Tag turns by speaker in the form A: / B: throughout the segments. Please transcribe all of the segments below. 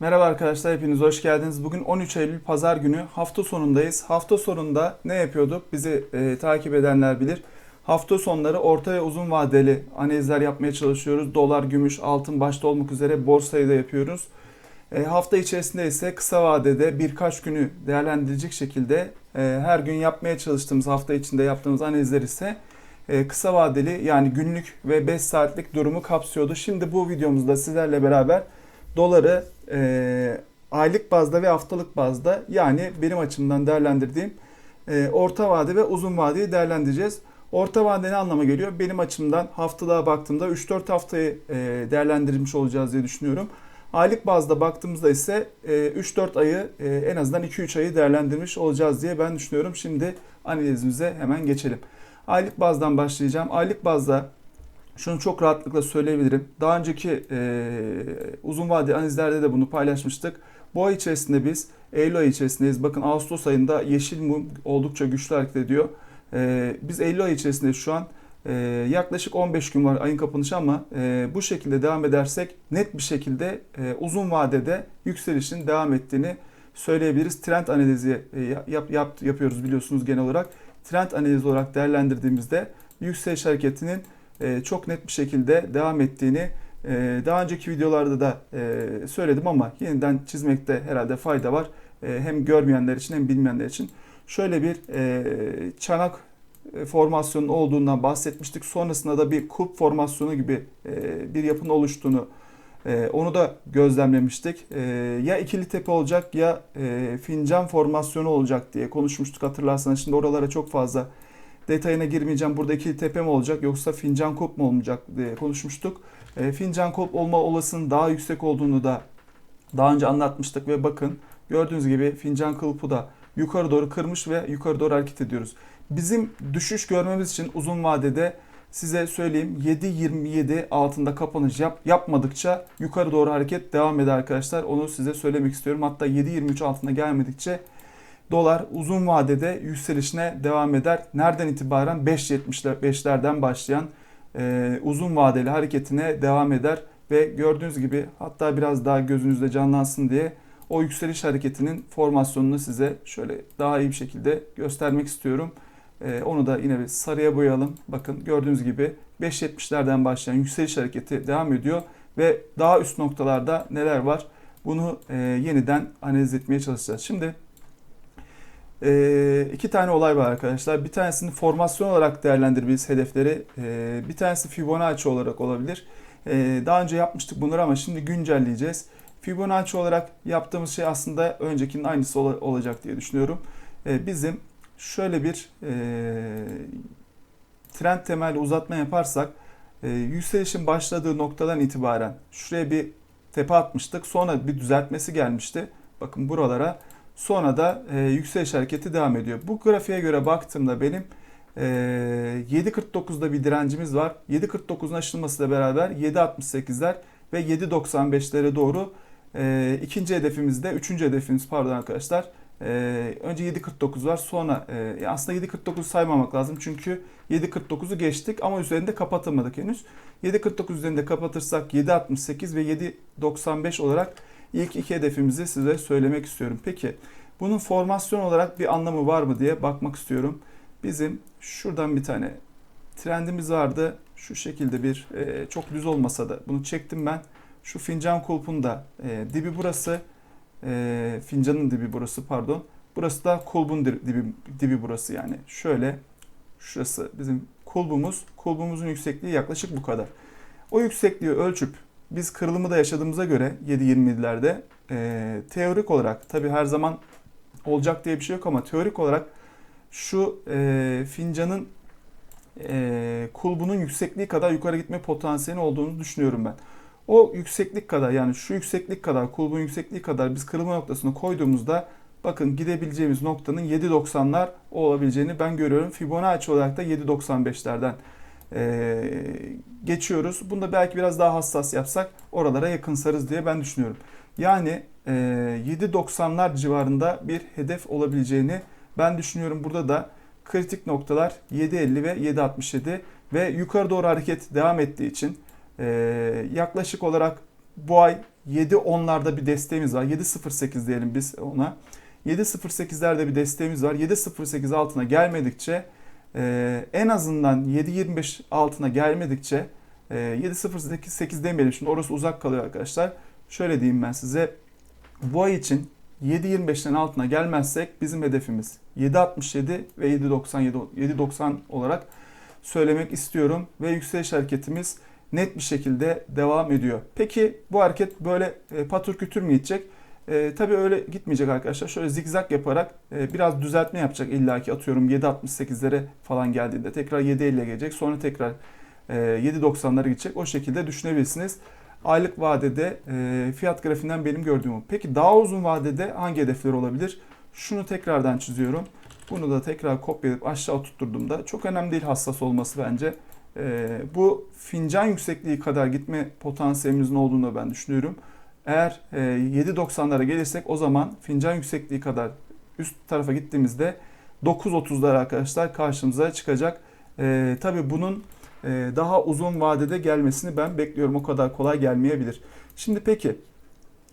A: Merhaba arkadaşlar hepiniz hoş geldiniz. Bugün 13 Eylül Pazar günü hafta sonundayız. Hafta sonunda ne yapıyorduk? Bizi e, takip edenler bilir. Hafta sonları orta ve uzun vadeli analizler yapmaya çalışıyoruz. Dolar, gümüş, altın başta olmak üzere borsayı da yapıyoruz. E, hafta içerisinde ise kısa vadede birkaç günü değerlendirecek şekilde e, her gün yapmaya çalıştığımız hafta içinde yaptığımız analizler ise e, kısa vadeli yani günlük ve 5 saatlik durumu kapsıyordu. Şimdi bu videomuzda sizlerle beraber doları e, aylık bazda ve haftalık bazda yani benim açımdan değerlendirdiğim e, orta vade ve uzun vadeyi değerlendireceğiz. Orta vade ne anlama geliyor? Benim açımdan haftalığa baktığımda 3-4 haftayı e, değerlendirmiş olacağız diye düşünüyorum. Aylık bazda baktığımızda ise e, 3-4 ayı e, en azından 2-3 ayı değerlendirmiş olacağız diye ben düşünüyorum. Şimdi analizimize hemen geçelim. Aylık bazdan başlayacağım. Aylık bazda şunu çok rahatlıkla söyleyebilirim. Daha önceki e, uzun vadeli analizlerde de bunu paylaşmıştık. Bu ay içerisinde biz Eylül ayı içerisindeyiz. Bakın Ağustos ayında yeşil mum oldukça güçlü hareket ediyor. E, biz Eylül ayı içerisinde şu an e, yaklaşık 15 gün var ayın kapanışı ama e, bu şekilde devam edersek net bir şekilde e, uzun vadede yükselişin devam ettiğini söyleyebiliriz. Trend analizi e, yap, yap, yapıyoruz biliyorsunuz genel olarak. Trend analizi olarak değerlendirdiğimizde yükseliş hareketinin e, çok net bir şekilde devam ettiğini e, daha önceki videolarda da e, söyledim ama yeniden çizmekte herhalde fayda var. Hem görmeyenler için hem bilmeyenler için. Şöyle bir çanak formasyonun olduğundan bahsetmiştik. Sonrasında da bir kulp formasyonu gibi bir yapının oluştuğunu onu da gözlemlemiştik. Ya ikili tepe olacak ya fincan formasyonu olacak diye konuşmuştuk hatırlarsanız. Şimdi oralara çok fazla Detayına girmeyeceğim. Burada ikili tepe mi olacak yoksa fincan kulp mu olmayacak diye konuşmuştuk. E, fincan kulp olma olasılığının daha yüksek olduğunu da daha önce anlatmıştık ve bakın gördüğünüz gibi fincan kulpu da yukarı doğru kırmış ve yukarı doğru hareket ediyoruz. Bizim düşüş görmemiz için uzun vadede size söyleyeyim 7.27 altında kapanış yap, yapmadıkça yukarı doğru hareket devam eder arkadaşlar. Onu size söylemek istiyorum. Hatta 7.23 altında gelmedikçe dolar uzun vadede yükselişine devam eder. Nereden itibaren 5.75'lerden başlayan e, uzun vadeli hareketine devam eder ve gördüğünüz gibi hatta biraz daha gözünüzde canlansın diye o yükseliş hareketinin formasyonunu size şöyle daha iyi bir şekilde göstermek istiyorum. E, onu da yine bir sarıya boyayalım. Bakın gördüğünüz gibi 5.70'lerden başlayan yükseliş hareketi devam ediyor ve daha üst noktalarda neler var? Bunu e, yeniden analiz etmeye çalışacağız. Şimdi e, iki tane olay var arkadaşlar. Bir tanesini formasyon olarak değerlendiririz hedefleri. E, bir tanesi Fibonacci olarak olabilir. E, daha önce yapmıştık bunları ama şimdi güncelleyeceğiz. Fibonacci olarak yaptığımız şey aslında öncekinin aynısı ol- olacak diye düşünüyorum. E, bizim şöyle bir e, trend temelli uzatma yaparsak e, yükselişin başladığı noktadan itibaren şuraya bir tepe atmıştık. Sonra bir düzeltmesi gelmişti. Bakın buralara Sonra da e, yükseliş hareketi devam ediyor. Bu grafiğe göre baktığımda benim e, 7.49'da bir direncimiz var. 7.49'un aşılmasıyla beraber 7.68'ler ve 7.95'lere doğru e, ikinci hedefimizde, üçüncü hedefimiz pardon arkadaşlar. E, önce 7.49 var sonra e, aslında 7.49 saymamak lazım çünkü 7.49'u geçtik ama üzerinde kapatamadık henüz. 7.49 üzerinde kapatırsak 7.68 ve 7.95 olarak İlk iki hedefimizi size söylemek istiyorum. Peki bunun formasyon olarak bir anlamı var mı diye bakmak istiyorum. Bizim şuradan bir tane trendimiz vardı. Şu şekilde bir e, çok düz olmasa da bunu çektim ben. Şu fincan kulpunda e, dibi burası. E, fincanın dibi burası pardon. Burası da kulbun dibi, dibi burası yani. Şöyle şurası bizim kulbumuz. Kulbumuzun yüksekliği yaklaşık bu kadar. O yüksekliği ölçüp biz kırılımı da yaşadığımıza göre 7-20'lerde e, teorik olarak tabi her zaman olacak diye bir şey yok ama teorik olarak şu e, fincanın e, kulbunun yüksekliği kadar yukarı gitme potansiyeli olduğunu düşünüyorum ben. O yükseklik kadar yani şu yükseklik kadar kulbun yüksekliği kadar biz kırılma noktasını koyduğumuzda bakın gidebileceğimiz noktanın 7.90'lar olabileceğini ben görüyorum. Fibonacci olarak da 7.95'lerden e, geçiyoruz. Bunda belki biraz daha hassas yapsak oralara yakınsarız diye ben düşünüyorum. Yani e, 7.90'lar civarında bir hedef olabileceğini ben düşünüyorum. Burada da kritik noktalar 7.50 ve 7.67 ve yukarı doğru hareket devam ettiği için e, yaklaşık olarak bu ay 7.10'larda bir desteğimiz var. 7.08 diyelim biz ona. 7.08'lerde bir desteğimiz var. 7.08 altına gelmedikçe e, en azından 7.25 altına gelmedikçe e, 7.08 demeyelim şimdi orası uzak kalıyor arkadaşlar. Şöyle diyeyim ben size. Bu ay için 7.25'lerin altına gelmezsek bizim hedefimiz 7.67 ve 7.97 7.90 olarak söylemek istiyorum ve yükseliş hareketimiz net bir şekilde devam ediyor. Peki bu hareket böyle e, patır kütür mü gidecek? E, tabii öyle gitmeyecek arkadaşlar. Şöyle zigzag yaparak e, biraz düzeltme yapacak illaki atıyorum 7.68'lere falan geldiğinde tekrar 7.50'ye gelecek. Sonra tekrar e, 7.90'lara gidecek. O şekilde düşünebilirsiniz. Aylık vadede e, fiyat grafiğinden benim gördüğüm. Peki daha uzun vadede hangi hedefler olabilir? Şunu tekrardan çiziyorum. Bunu da tekrar kopyalayıp aşağı tutturduğumda çok önemli değil hassas olması bence. E, bu fincan yüksekliği kadar gitme potansiyelimizin olduğunu ben düşünüyorum. Eğer e, 7.90'lara gelirsek o zaman fincan yüksekliği kadar üst tarafa gittiğimizde 9.30'lar arkadaşlar karşımıza çıkacak. E, tabii bunun e, daha uzun vadede gelmesini ben bekliyorum. O kadar kolay gelmeyebilir. Şimdi peki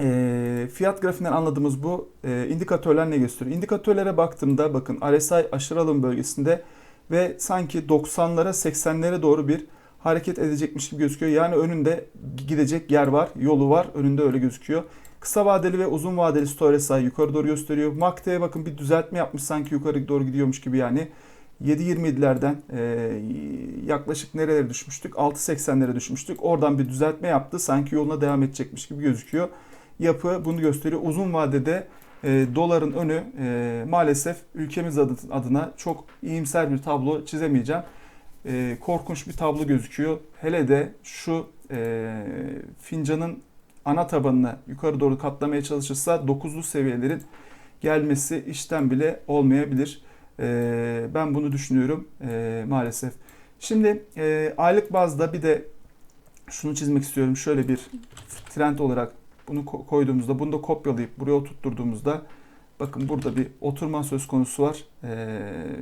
A: e, fiyat grafiğinden anladığımız bu e, indikatörler ne gösteriyor? İndikatörlere baktığımda bakın RSI aşırı alım bölgesinde ve sanki 90'lara 80'lere doğru bir hareket edecekmiş gibi gözüküyor. Yani önünde gidecek yer var, yolu var. Önünde öyle gözüküyor. Kısa vadeli ve uzun vadeli story RSI yukarı doğru gösteriyor. MACD'ye bakın bir düzeltme yapmış sanki yukarı doğru gidiyormuş gibi yani. 7.27'lerden e, yaklaşık nerelere düşmüştük? 6.80'lere düşmüştük. Oradan bir düzeltme yaptı. Sanki yoluna devam edecekmiş gibi gözüküyor. Yapı bunu gösteriyor. Uzun vadede e, doların önü e, maalesef ülkemiz adına çok iyimser bir tablo çizemeyeceğim. E, korkunç bir tablo gözüküyor. Hele de şu e, fincanın ana tabanını yukarı doğru katlamaya çalışırsa 9'lu seviyelerin gelmesi işten bile olmayabilir. E, ben bunu düşünüyorum e, maalesef. Şimdi e, aylık bazda bir de şunu çizmek istiyorum. Şöyle bir trend olarak bunu koyduğumuzda, bunu da kopyalayıp buraya oturtturduğumuzda bakın burada bir oturma söz konusu var. E,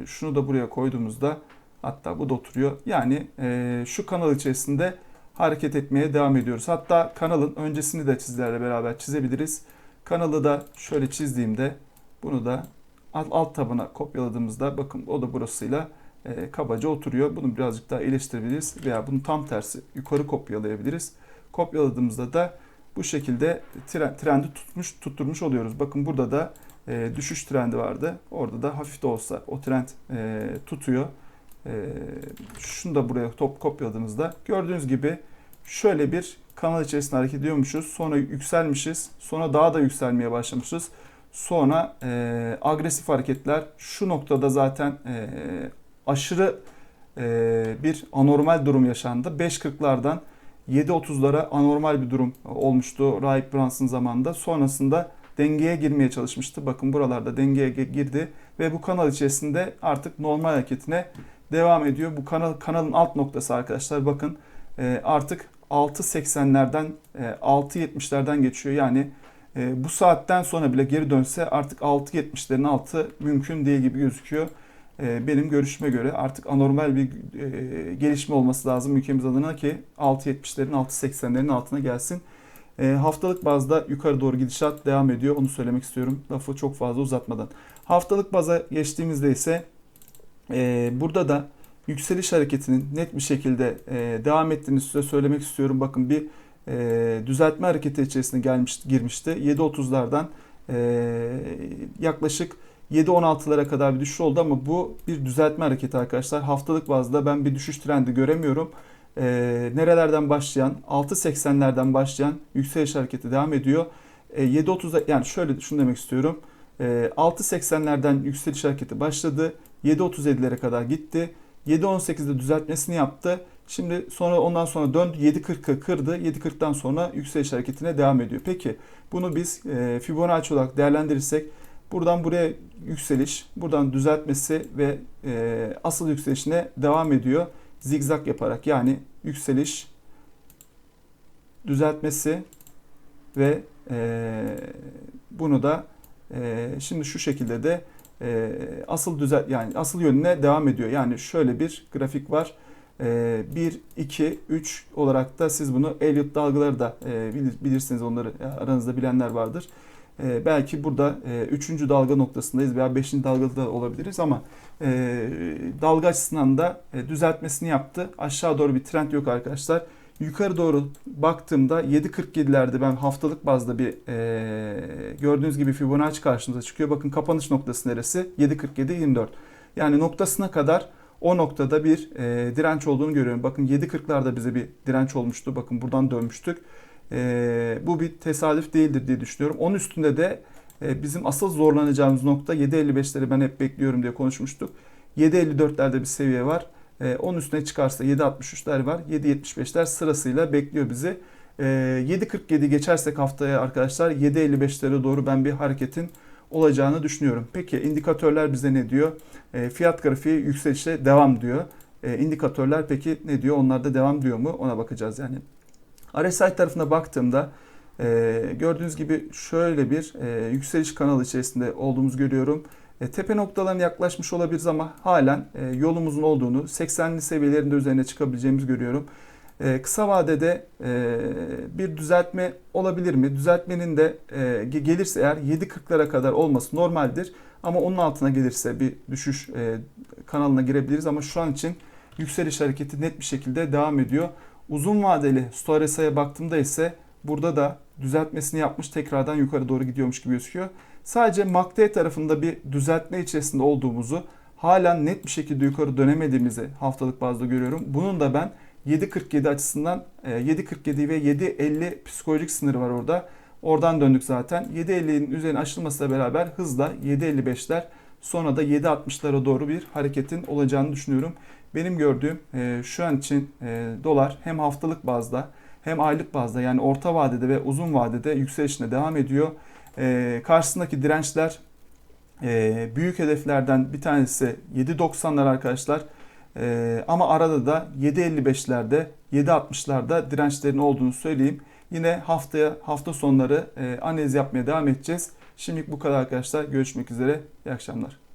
A: şunu da buraya koyduğumuzda hatta bu da oturuyor. Yani e, şu kanal içerisinde hareket etmeye devam ediyoruz. Hatta kanalın öncesini de çizgilerle beraber çizebiliriz. Kanalı da şöyle çizdiğimde bunu da alt, tabana kopyaladığımızda bakın o da burasıyla e, kabaca oturuyor. Bunu birazcık daha iyileştirebiliriz veya bunu tam tersi yukarı kopyalayabiliriz. Kopyaladığımızda da bu şekilde trendi tutmuş tutturmuş oluyoruz. Bakın burada da e, düşüş trendi vardı. Orada da hafif de olsa o trend e, tutuyor. E, şunu da buraya top kopyaladığımızda gördüğünüz gibi şöyle bir kanal içerisinde hareket ediyormuşuz. Sonra yükselmişiz. Sonra daha da yükselmeye başlamışız. Sonra e, agresif hareketler şu noktada zaten e, aşırı e, bir anormal durum yaşandı. 5.40'lardan 7.30'lara anormal bir durum olmuştu Rahip Brunson zamanında. Sonrasında dengeye girmeye çalışmıştı. Bakın buralarda dengeye girdi ve bu kanal içerisinde artık normal hareketine devam ediyor. Bu kanal kanalın alt noktası arkadaşlar bakın e, artık 6.80'lerden 6.70'lerden e, geçiyor. Yani e, bu saatten sonra bile geri dönse artık 6.70'lerin altı mümkün değil gibi gözüküyor. E, benim görüşüme göre artık anormal bir e, gelişme olması lazım ülkemiz adına ki 6.70'lerin 6.80'lerin altına gelsin. E, haftalık bazda yukarı doğru gidişat devam ediyor. Onu söylemek istiyorum. Lafı çok fazla uzatmadan. Haftalık baza geçtiğimizde ise e, burada da yükseliş hareketinin net bir şekilde e, devam ettiğini size söylemek istiyorum. Bakın bir e, düzeltme hareketi içerisine gelmiş, girmişti. 7.30'lardan e, yaklaşık 7.16'lara kadar bir düşüş oldu ama bu bir düzeltme hareketi arkadaşlar. Haftalık bazda ben bir düşüş trendi göremiyorum. E, nerelerden başlayan 6.80'lerden başlayan yükseliş hareketi devam ediyor. E, 7.30'da yani şöyle şunu demek istiyorum. E, 6.80'lerden yükseliş hareketi başladı. 7.37'lere kadar gitti. 7.18'de düzeltmesini yaptı. Şimdi sonra ondan sonra döndü 7.40'ı kırdı. 7.40'dan sonra yükseliş hareketine devam ediyor. Peki bunu biz e, Fibonacci olarak değerlendirirsek buradan buraya yükseliş, buradan düzeltmesi ve e, asıl yükselişine devam ediyor. Zigzag yaparak yani yükseliş, düzeltmesi ve e, bunu da şimdi şu şekilde de e, asıl düzelt yani asıl yönüne devam ediyor. Yani şöyle bir grafik var. E, 1, 2, 3 olarak da siz bunu Elliott dalgaları da e, bilir- bilirsiniz onları e, aranızda bilenler vardır. E, belki burada 3. dalga noktasındayız veya 5. dalgada da olabiliriz ama e, dalga açısından da e, düzeltmesini yaptı. Aşağı doğru bir trend yok arkadaşlar. Yukarı doğru baktığımda 7.47'lerde ben haftalık bazda bir e, gördüğünüz gibi Fibonacci karşımıza çıkıyor. Bakın kapanış noktası neresi? 7.47-24. Yani noktasına kadar o noktada bir e, direnç olduğunu görüyorum. Bakın 7.40'larda bize bir direnç olmuştu. Bakın buradan dönmüştük. E, bu bir tesadüf değildir diye düşünüyorum. Onun üstünde de e, bizim asıl zorlanacağımız nokta 7.55'leri ben hep bekliyorum diye konuşmuştuk. 7.54'lerde bir seviye var. E, onun üstüne çıkarsa 7.63'ler var. 7.75'ler sırasıyla bekliyor bizi. E, 7.47 geçersek haftaya arkadaşlar 7.55'lere doğru ben bir hareketin olacağını düşünüyorum. Peki indikatörler bize ne diyor? E, fiyat grafiği yükselişe devam diyor. E, indikatörler peki ne diyor? Onlar da devam diyor mu? Ona bakacağız yani. RSI tarafına baktığımda gördüğünüz gibi şöyle bir yükseliş kanalı içerisinde olduğumuzu görüyorum. E, tepe noktalarına yaklaşmış olabiliriz ama halen e, yolumuzun olduğunu 80'li seviyelerinde üzerine çıkabileceğimizi görüyorum. E, kısa vadede bir düzeltme olabilir mi? Düzeltmenin de ge- gelirse eğer 7.40'lara kadar olması normaldir. Ama onun altına gelirse bir düşüş kanalına girebiliriz ama şu an için yükseliş hareketi net bir şekilde devam ediyor. Uzun vadeli Storesa'ya baktığımda ise burada da düzeltmesini yapmış tekrardan yukarı doğru gidiyormuş gibi gözüküyor. Sadece MACD tarafında bir düzeltme içerisinde olduğumuzu halen net bir şekilde yukarı dönemediğimizi haftalık bazda görüyorum. Bunun da ben 7.47 açısından e, 7.47 ve 7.50 psikolojik sınırı var orada. Oradan döndük zaten. 7.50'nin üzerine aşılmasıyla beraber hızla 7.55'ler sonra da 7.60'lara doğru bir hareketin olacağını düşünüyorum. Benim gördüğüm e, şu an için e, dolar hem haftalık bazda hem aylık bazda yani orta vadede ve uzun vadede yükselişine devam ediyor. E, karşısındaki dirençler e, büyük hedeflerden bir tanesi 7.90'lar arkadaşlar. E, ama arada da 7.55'lerde 7.60'larda dirençlerin olduğunu söyleyeyim. Yine haftaya hafta sonları e, analiz yapmaya devam edeceğiz. Şimdilik bu kadar arkadaşlar. Görüşmek üzere. İyi akşamlar.